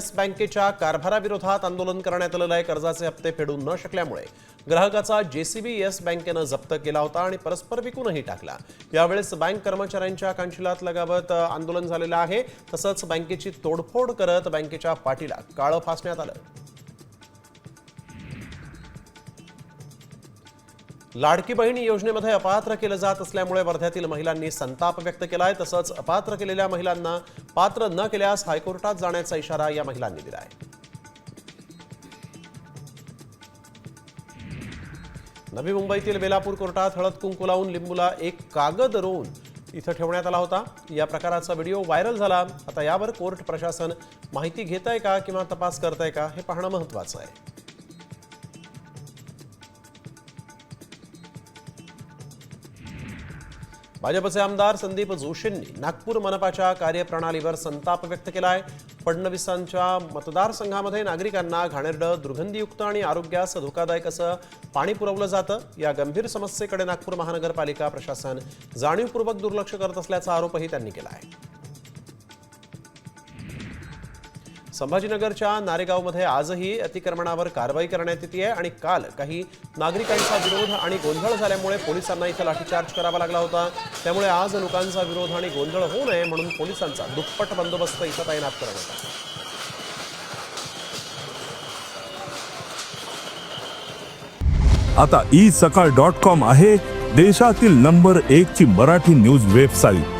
Yes बँकेच्या कारभाराविरोधात आंदोलन करण्यात आलेलं आहे. कर्जाचे हप्ते फेडू न शकल्यामुळे ग्राहकाचा जेसीबी येस बँकेनं जप्त केला होता आणि परस्पर विकूनही टाकला. यावेळेस बँक कर्मचाऱ्यांच्या कांशिलात लगावत आंदोलन झालेलं आहे. तसंच बँकेची तोडफोड करत बँकेच्या पाठीला काळं फासण्यात आलं. लाडकी बहिणी योजनेमध्ये अपात्र केलं जात असल्यामुळे वर्ध्यातील महिलांनी संताप व्यक्त केलाय. तसंच अपात्र केलेल्या महिलांना पात्र न केल्यास हायकोर्टात जाण्याचा इशारा या महिलांनी दिलाय. नवी मुंबईतील बेलापूर कोर्टात हळद कुंकू लावून लिंबूला एक कागद रोवून इथं ठेवण्यात आला होता. या प्रकाराचा व्हिडिओ व्हायरल झाला. आता यावर कोर्ट प्रशासन माहिती घेत आहे का किंवा तपास करत आहे का हे पाहणं महत्वाचं आहे. भाजपचे आमदार संदीप जोशींनी नागपूर मनपाच्या कार्यप्रणालीवर संताप व्यक्त केला आहे फडणवीसांच्या मतदारसंघामध्ये नागरिकांना घाणेरडं दुर्गंधीयुक्त आणि आरोग्यास धोकादायक असं पाणी पुरवलं जातं. या गंभीर समस्येकडे नागपूर महानगरपालिका प्रशासन जाणीवपूर्वक दुर्लक्ष करत असल्याचा आरोपही त्यांनी केला आहे संभाजीनगरच्या नारेगावमध्ये आजही अतिक्रमणावर कारवाई करण्यात येते आणि काल काही नागरिकांचा विरोध आणि गोंधळ झाल्यामुळे पोलिसांना इथं लाठीचार्ज करावा लागला होता. त्यामुळे आज लोकांचा विरोध आणि गोंधळ होऊ नये म्हणून पोलिसांचा दुप्पट बंदोबस्त इथं तैनात करण्यात आला. आता ई सकाळ डॉट कॉम आहे देशातील नंबर एक ची मराठी न्यूज वेबसाईट